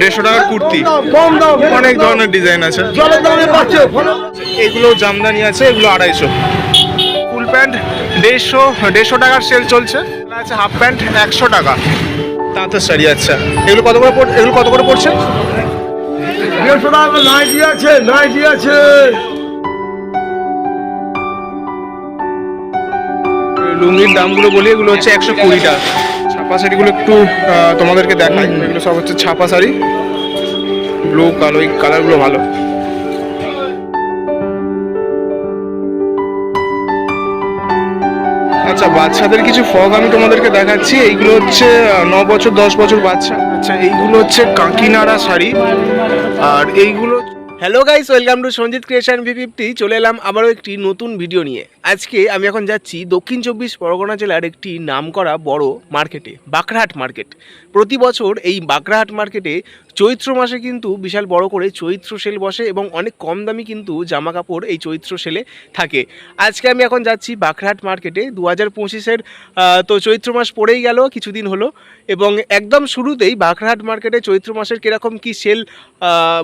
দেড়শো টাকার কুর্তি। কম দাম। অনেক ধরনের ডিজাইন আছে। এগুলো জামদানি আছে এগুলো আড়াইশো। ফুল প্যান্ট দেড়শো দেড়শো টাকার সেল চলছে। আছে হাফ প্যান্ট একশো টাকা। তাঁতের শাড়ি আচ্ছা। এগুলো কত করে এগুলো কত করে পড়ছে? দেড়শো টাকা নাইটি আছে নাইটি আছে। লুঙ্গির দামগুলো বলি এগুলো হচ্ছে একশো কুড়ি টাকা। ছাপা শাড়িগুলো একটু তোমাদেরকে দেখাই। এগুলো সব হচ্ছে ছাপা শাড়ি। ব্লু কালো এই কালারগুলো ভালো। আচ্ছা বাচ্চাদের কিছু ফগ আমি তোমাদেরকে দেখাচ্ছি। এইগুলো হচ্ছে ন বছর দশ বছর বাচ্চা। আচ্ছা এইগুলো হচ্ছে কাঁকিনাড়া শাড়ি। আর এইগুলো hello guys welcome to Sanjit creation V fifty চলে এলাম আবারও একটি নতুন ভিডিও নিয়ে। আজকে আমি এখন যাচ্ছি দক্ষিণ চব্বিশ পরগনা জেলার একটি নামকরা বড় মার্কেটে বাঁকড়াহাট মার্কেট প্রতি বছর এই বাঁকড়াহাট মার্কেটে চৈত্র মাসে কিন্তু বিশাল বড় করে চৈত্র সেল বসে এবং অনেক কম দামি কিন্তু জামা কাপড় এই চৈত্র সেলে থাকে। আজকে আমি এখন যাচ্ছি বাঁকড়াহাট মার্কেটে দু হাজার পঁচিশের তো চৈত্র মাস পড়েই গেল, কিছুদিন হলো এবং একদম শুরুতেই বাঁকড়াহাট মার্কেটে চৈত্র মাসের কীরকম কী সেল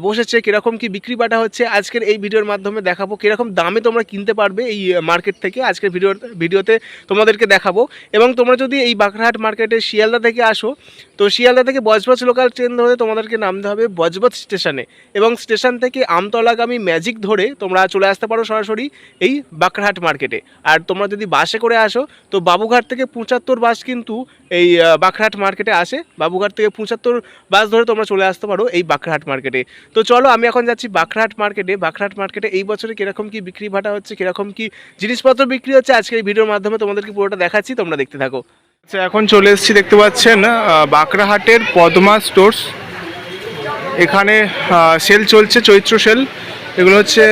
বসেছে, কীরকম কী বিক্রি বাটা হচ্ছে, আজকের এই ভিডিওর মাধ্যমে দেখাবো কীরকম দামে তোমরা কিনতে পারবে এই মার্কেট থেকে আজকের ভিডিও ভিডিওতে তোমাদেরকে দেখাবো। এবং তোমরা যদি এই বাঁকড়াহাট মার্কেটে শিয়ালদা থেকে আসো, তো শিয়ালদা থেকে বজবজ লোকাল ট্রেন ধরে তোমাদেরকে নামতে হবে বজবজ স্টেশনে এবং স্টেশন থেকে আমতলাগামী ম্যাজিক ধরে তোমরা চলে আসতে পারো সরাসরি এই বাঁকড়াহাট মার্কেটে আর তোমরা যদি বাসে করে আসো, তো বাবুঘাট থেকে পঁচাত্তর বাস কিন্তু এই বাঁকড়াহাট মার্কেটে আসে। বাবুঘাট থেকে পঁচাত্তর বাস ধরে তোমরা চলে আসতে পারো এই বাঁকড়াহাট মার্কেটে তো চলো আমি এখন যাচ্ছি বাঁকড়াহাট মার্কেটে বাঁকড়াহাট মার্কেটে এই বছরে কীরকম কী বিক্রি ভাটা হচ্ছে, কীরকম কী জিনিসপত্র বিক্রি হচ্ছে আজকে এই ভিডিওর মাধ্যমে তোমাদেরকে পুরোটা দেখাচ্ছি, তোমরা দেখতে থাকো। আচ্ছা এখন চলে এসেছি, দেখতে পাচ্ছেন বাঁকড়াহাটের পদ্মা স্টোর্স এখানে সেল চলছে, চৈত্র সেল এগুলো হচ্ছে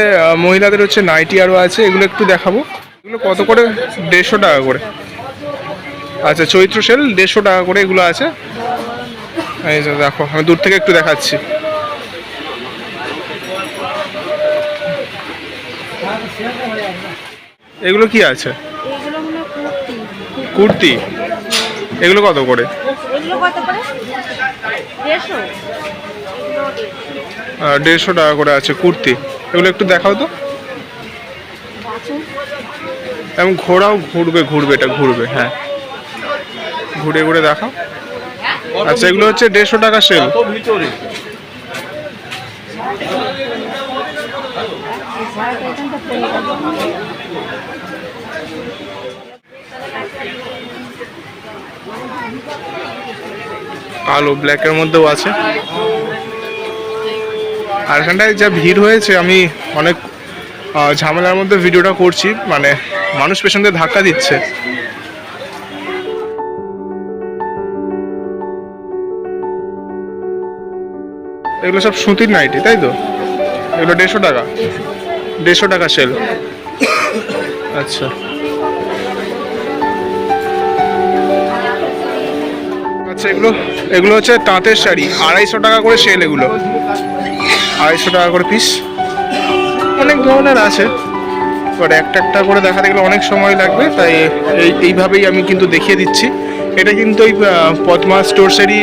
মহিলাদের হচ্ছে নাইটি আরও আছে, এগুলো একটু দেখাবো। এগুলো কত করে? দেড়শো টাকা করে। আচ্ছা চৈত্র সেল দেড়শো টাকা করে এগুলো আছে। এই দেখো, আমি দূর থেকে একটু দেখাচ্ছি। এগুলো কি আছে? এগুলো হলো কুর্তি। কুর্তি? এগুলো কত করে? এগুলো কত করে? দেড়শো। টাকা করে আছে কুর্তি। এগুলো একটু দেখাও তো। এবং ঘোরাও ঘুরবে ঘুরবে এটা ঘুরবে হ্যাঁ। ঘুরে ঘুরে দেখাও। আচ্ছা এগুলো হচ্ছে দেড়শো টাকা সেল। ভিতরে। কালো ব্ল্যাকের মধ্যেও আছে। আর এখানটায় যা ভিড় হয়েছে, আমি অনেক ঝামেলার মধ্যে ভিডিওটা করছি মানে মানুষ পেছন ধাক্কা দিচ্ছে। এগুলো সব সুতির নাইটি, তাই তো? এগুলো দেড়শো টাকা। দেড়শো টাকা সেল। আচ্ছা। এগুলো এগুলো হচ্ছে তাঁতের শাড়ি। আড়াইশো টাকা করে সেল এগুলো। আড়াইশো টাকা করে পিস অনেক ধরনের আছে। এবার একটা একটা করে দেখাতে গেলে অনেক সময় লাগবে, তাই এই, এইভাবেই আমি কিন্তু দেখিয়ে দিচ্ছি। এটা কিন্তু ওই পদ্মা স্টোর্সেরই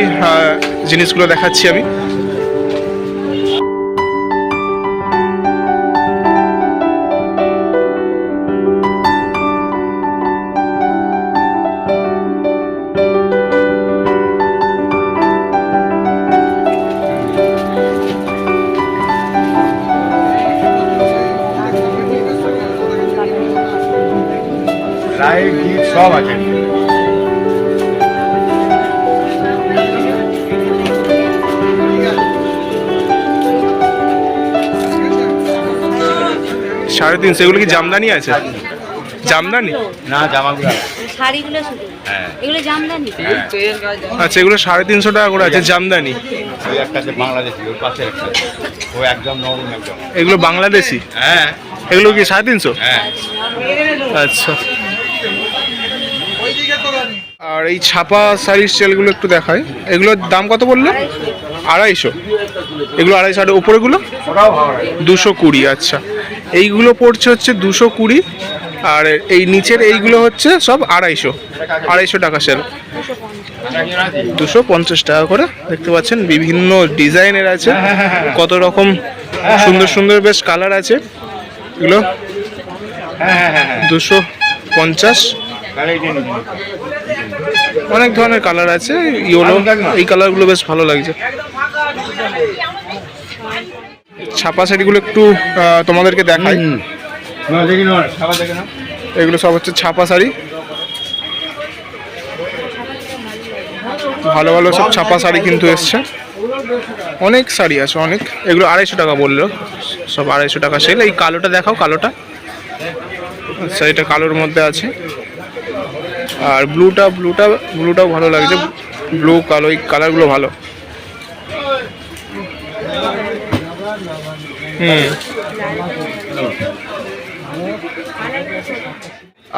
জিনিসগুলো দেখাচ্ছি আমি। রায় গীত সব আছে। সাড়ে তিনশো এগুলো কি জামদানি আছে? জামদানি? না জামাগুলো শাড়িগুলো শুধু? হ্যাঁ। এগুলো জামদানি? আচ্ছা এগুলো সাড়ে তিনশো টাকা করে আছে জামদানি। ওই একটা বাংলাদেশি ওর পাশে একটা। ও একদম নরম একদম। এগুলো বাংলাদেশি? হ্যাঁ। এগুলো কি সাড়ে তিনশো? হ্যাঁ। আচ্ছা। আর এই ছাপা শাড়ির সেলগুলো একটু দেখায় এগুলোর দাম কত বলল? আড়াইশো। এগুলো আড়াইশো। আর ওপরেগুলো দুশো কুড়ি আচ্ছা। এইগুলো পড়ছে হচ্ছে দুশো কুড়ি। আর এই নিচের এইগুলো হচ্ছে সব আড়াইশো। আড়াইশো টাকা সেল। দুশো পঞ্চাশ টাকা করে। দেখতে পাচ্ছেন, বিভিন্ন ডিজাইনের আছে। কত রকম সুন্দর সুন্দর বেশ কালার আছে। এগুলো দুশো পঞ্চাশ। অনেক ধরনের কালার আছে ইয়েলো এই কালারগুলো বেশ ভালো লাগছে। ছাপা শাড়িগুলো একটু তোমাদেরকে দেখাই। এগুলো সব হচ্ছে ছাপা শাড়ি। ভালো ভালো সব ছাপা শাড়ি কিন্তু এসছে। অনেক শাড়ি আছে অনেক। এগুলো আড়াইশো টাকা বলল। সব আড়াইশো টাকা সেল। এই কালোটা দেখাও কালোটা। আচ্ছা এটা কালোর মধ্যে আছে। আর ব্লুটা ব্লুটা ব্লুটাও ভালো লাগছে। ব্লু কালো এই কালারগুলো ভালো। হুম।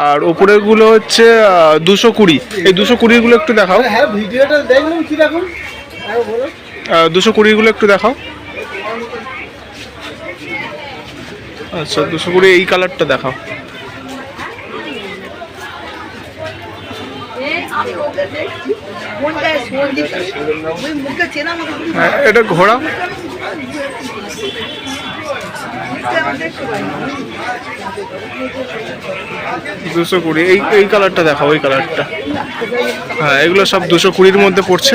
আর ওপরেরগুলো হচ্ছে দুশো কুড়ি। এই দুশো কুড়িরগুলো একটু দেখাও। হ্যাঁ কীরকম দুশো কুড়িরগুলো একটু দেখাও। আচ্ছা দুশো কুড়ি এই কালারটা দেখাও হ্যাঁ, এটা ঘোড়া? দুশো কুড়ি। এই এই কালারটা দেখাও, ওই কালারটা। হ্যাঁ এগুলো সব দুশো কুড়ির মধ্যে পড়ছে।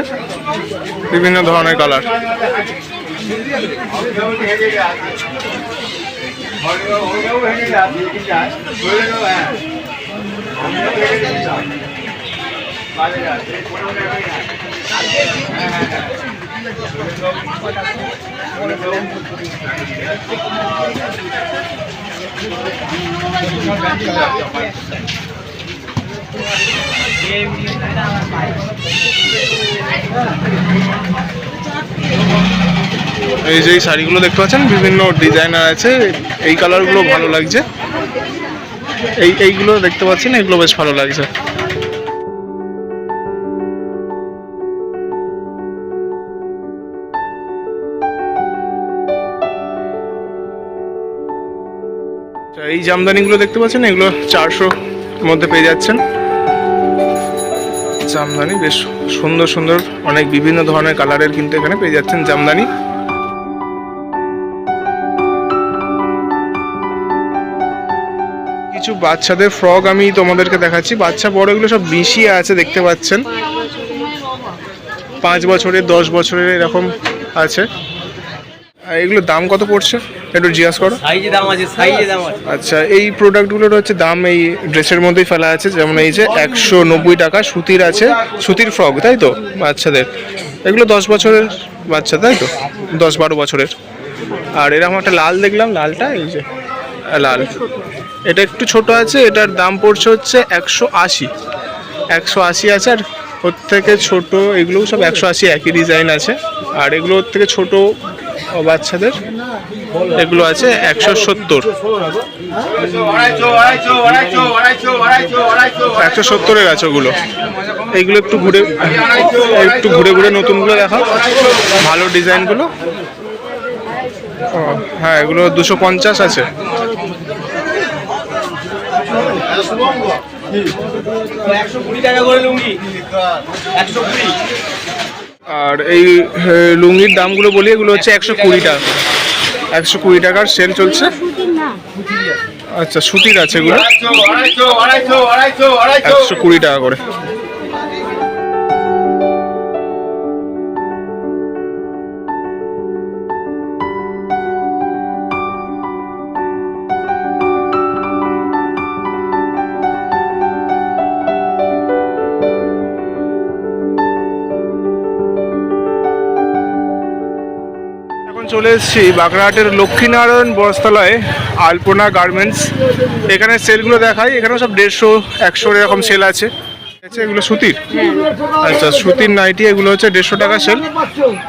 বিভিন্ন ধরনের কালার। এই যে এই শাড়িগুলো দেখতে পাচ্ছেন, বিভিন্ন ডিজাইনার আছে, এই কালারগুলো ভালো লাগছে। এই, এইগুলো দেখতে পাচ্ছেন, এগুলো বেশ ভালো লাগছে। জামদানিগুলো দেখতে পাচ্ছেন? এগুলো চারশো মধ্যে পেয়ে যাচ্ছেন। জামদানি বেশ সুন্দর সুন্দর অনেক বিভিন্ন ধরনের কালারের কিন্তু এখানে পেয়ে যাচ্ছেন জামদানি। কিছু বাচ্চাদের ফ্রক আমি তোমাদেরকে দেখাচ্ছি। বাচ্চা বড় এগুলো সব মিশিয়ে আছে, দেখতে পাচ্ছেন। পাঁচ বছরের, দশ বছরের এরকম আছে। আর এগুলোর দাম কত পড়ছে? একটু জিজ্ঞাসা করো। সাইজে দাম আছে সাইজে দাম আছে। আচ্ছা এই প্রোডাক্টগুলোর হচ্ছে দাম এই ড্রেসের মধ্যেই ফেলা আছে যেমন এই যে একশো নব্বই টাকা সুতির আছে সুতির ফ্রক তাই তো? বাচ্চাদের। এগুলো দশ বছরের বাচ্চা তাই তো? দশ বারো বছরের। আর এরকম একটা লাল দেখলাম লালটা এই যে লাল। এটা একটু ছোট আছে এটার দাম পড়ছে হচ্ছে একশো আশি। একশো আশি আছে আর ওর থেকে ছোট এগুলোও সব একশো আশি একই ডিজাইন আছে। আর এগুলো ওর থেকে ছোট বাচ্চাদের? এগুলো আছে একশো সত্তর। একশো সত্তরের আছে ওগুলো। এইগুলো একটু ঘুরে একটু ঘুরে ঘুরে নতুনগুলো দেখাও ভালো ডিজাইনগুলো। ও, হ্যাঁ এগুলো দুশো পঞ্চাশ আছে। একশো কুড়ি টাকা করে লুঙ্গি। একশো কুড়ি। আর এই লুঙ্গির দামগুলো বলি, এগুলো হচ্ছে একশো কুড়ি টাকা একশো কুড়ি টাকার সেল চলছে। আচ্ছা সুতির আছে এগুলো। একশো কুড়ি টাকা করে। চলে এসেছি বাগড়াহাটের লক্ষ্মীনারায়ণ বস্ত্রালয়ে আলপনা গার্মেন্টস। এখানে সেলগুলো দেখাই এখানে সব দেড়শো একশো এরকম সেল আছে। আচ্ছা এগুলো সুতির। আচ্ছা সুতির নাইটি এগুলো হচ্ছে দেড়শো টাকা সেল।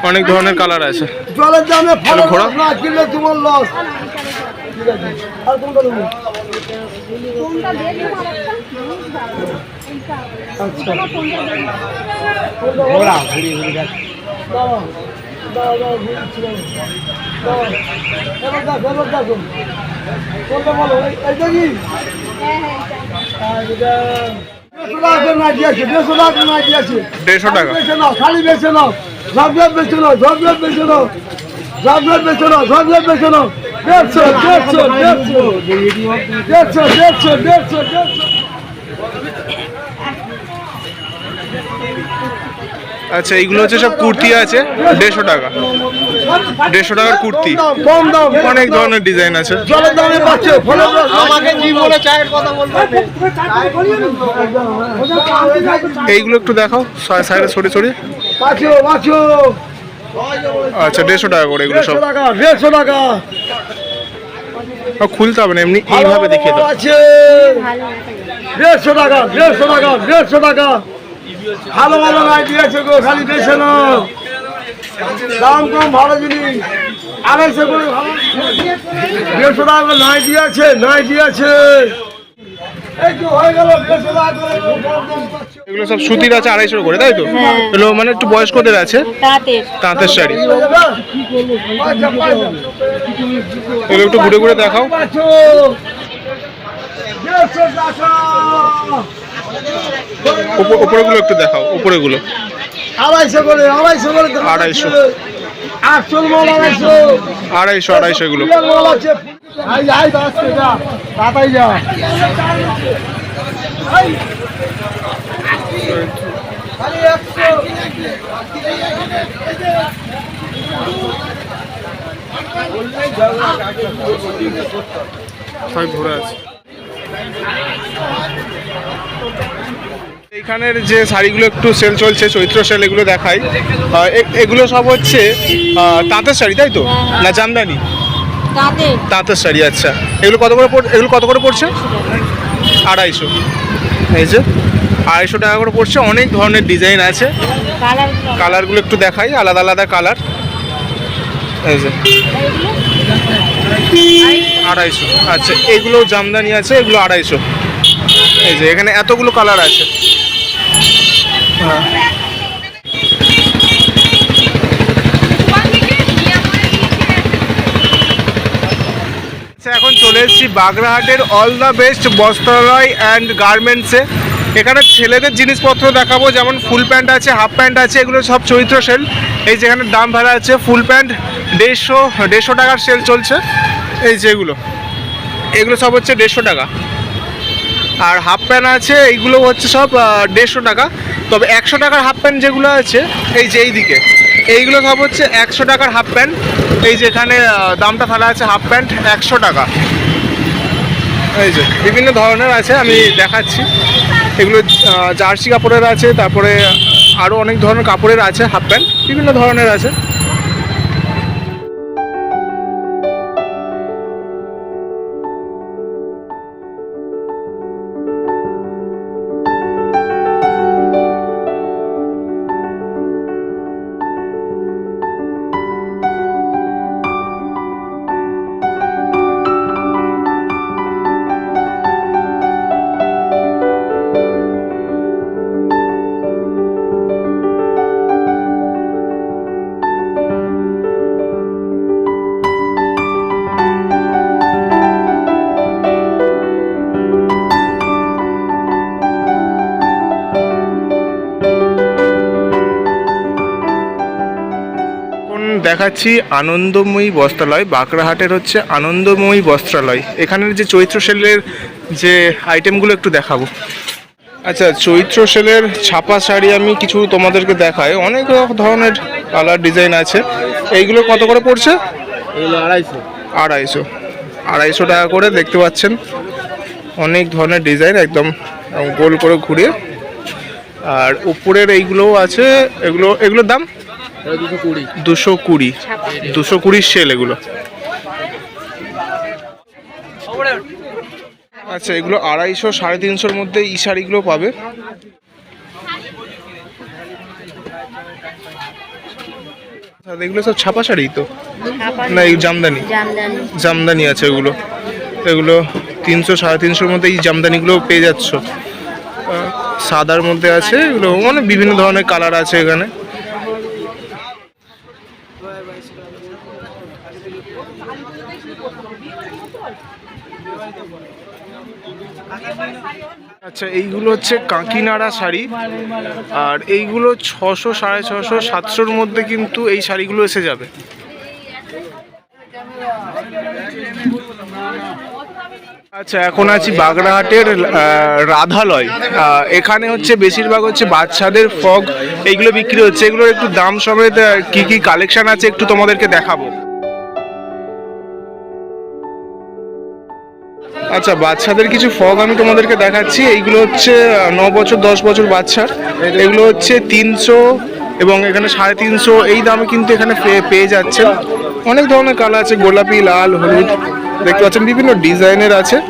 অনেক ধরনের কালার আছে। ঘোড়া? না যাচ্ছে দাও দাও এবার দাও এবার দাও কোনটা বলো এই- এইটা কি দেড়শো টাকা। খালি বেছে নাও ঝপঝপ বেছে নাও ঝপঝপ বেছে নাও ঝপঝপ বেছে নাও ঝপঝপ বেছে নাও দেড়শো দেড়শো দেড়শো দেড়শো দেড়শো দেড়শো দেড়শো আচ্ছা এইগুলো হচ্ছে সব কুর্তি আছে দেড়শো টাকা। দেড়শো টাকার কুর্তি। কম দাম। অনেক ধরনের ডিজাইন আছে। জলের দামে পাচ্ছে আমাকে চায়ের কথা এইগুলো একটু দেখাও সাইডে সরে সরে আচ্ছা দেড়শো টাকা করে এগুলো সব। দেড়শো টাকা দেড়শো টাকা। আর খুলতে হবে না এমনি এইভাবে দেখিয়ে দাও। আছে। দেড়শো টাকা দেড়শো টাকা দেড়শো টাকা। ভালো ভালো নাইটি আছে গো খালি বেছে নাও দাম কম ভালো জিনিস। আড়াইশো করে ভালো দেড়শো টাকা হয়ে পাচ্ছি। এগুলো সব সুতির আছে আড়াইশো করে তাই তো? এগুলো মানে একটু বয়স্কদের আছে? তাঁতের। তাঁতের শাড়ি। হয়ে। এগুলো একটু ঘুরে ঘুরে দেখাও। ওপরেগুলো একটু দেখাও ওপরেগুলো আড়াইশো করে আড়াইশো করে আড়াইশো। আছে। আটশো মাল আড়াইশো। আড়াইশো আড়াইশো এগুলো। মাল আছে তাড়াতাড়ি যা। ভরে আছে। এইখানের যে শাড়িগুলো একটু সেল চলছে চৈত্র সেল এগুলো দেখাই এগুলো সব হচ্ছে তাঁতের শাড়ি তাই তো? না জামদানি? তাঁতের। শাড়ি আচ্ছা। এগুলো কত করে পড়- এগুলো কত করে পড়ছে? আড়াইশো। এই যে আড়াইশো টাকা করে পড়ছে অনেক ধরনের ডিজাইন আছে। কালারগুলো একটু দেখাই আলাদা আলাদা কালার। এই যে। আড়াইশো। আচ্ছা এগুলো জামদানি আছে এগুলো আড়াইশো। এই যে এখানে এতগুলো কালার আছে। হ্যাঁ এখন চলে এসেছি বাগরাহাটের অল দ্য বেস্ট বস্ত্রালয় অ্যান্ড গার্মেন্টসে এখানে ছেলেদের জিনিসপত্র দেখাবো, যেমন ফুল প্যান্ট আছে হাফ প্যান্ট আছে, এগুলো সব চৈত্র সেল এই যেখানে দাম ভাড়া আছে ফুল প্যান্ট দেড়শো দেড়শো টাকার সেল চলছে। এই যেগুলো এগুলো সব হচ্ছে দেড়শো টাকা। আর হাফ প্যান্ট আছে, এইগুলো হচ্ছে সব দেড়শো টাকা। তবে একশো টাকার হাফ প্যান্ট যেগুলো আছে, এই যে এইদিকে, এইগুলো সব হচ্ছে একশো টাকার হাফ প্যান্ট এই যে এখানে দামটা ফেলা আছে হাফ প্যান্ট একশো টাকা। এই যে, বিভিন্ন ধরনের আছে, আমি দেখাচ্ছি। এগুলো জার্সি কাপড়ের আছে, তারপরে আরও অনেক ধরনের কাপড়ের আছে হাফ প্যান্ট বিভিন্ন ধরনের আছে। দেখাচ্ছি আনন্দময়ী বস্ত্রালয়। বাঁকড়াহাটের হচ্ছে আনন্দময়ী বস্ত্রালয়। এখানের যে চৈত্র সেলের যে আইটেমগুলো একটু দেখাবো। আচ্ছা চৈত্র সেলের ছাপা শাড়ি আমি কিছু তোমাদেরকে দেখাই। অনেক ধরনের কালার ডিজাইন আছে। এইগুলো কত করে পড়ছে? আড়াইশো। আড়াইশো। আড়াইশো টাকা করে দেখতে পাচ্ছেন। অনেক ধরনের ডিজাইন একদম গোল করে ঘুরে আর উপরের এইগুলোও আছে। এগুলো এগুলোর দাম? দুশো কুড়ি। দুশো কুড়ি কুড়ির সেল এগুলো। আচ্ছা এগুলো আড়াইশো সাড়ে তিনশোর মধ্যে এই শাড়িগুলো পাবে। আচ্ছা, এগুলো সব ছাপা শাড়ি তো? না এই জামদানি? জামদানি। জামদানি আছে এগুলো। এগুলো তিনশো সাড়ে তিনশোর মধ্যে এই জামদানিগুলো পেয়ে যাচ্ছ। সাদার মধ্যে আছে এগুলো মানে বিভিন্ন ধরনের কালার আছে এখানে। আচ্ছা এইগুলো হচ্ছে কাঁকিনাড়া শাড়ি। আর এইগুলো ছশো, সাড়ে ছশো, সাতশোর মধ্যে কিন্তু এই শাড়িগুলো এসে যাবে। আচ্ছা এখন আছি বাগড়াহাটের রাধালয়। এখানে হচ্ছে বেশিরভাগ হচ্ছে বাচ্চাদের ফগ এইগুলো বিক্রি হচ্ছে। এগুলোর একটু দাম সমেত কি কি কালেকশন আছে একটু তোমাদেরকে দেখাবো। আচ্ছা বাচ্চাদের কিছু ফগ আমি তোমাদেরকে দেখাচ্ছি। এইগুলো হচ্ছে ন বছর, দশ বছর বাচ্চার। এগুলো হচ্ছে তিনশো এবং এখানে সাড়ে তিনশো। এই দামে কিন্তু এখানে পেয়ে- যাচ্ছে অনেক ধরনের কালার আছে, গোলাপি, লাল, হলুদ। দেখতে পাচ্ছেন, বিভিন্ন ডিজাইনের আছে।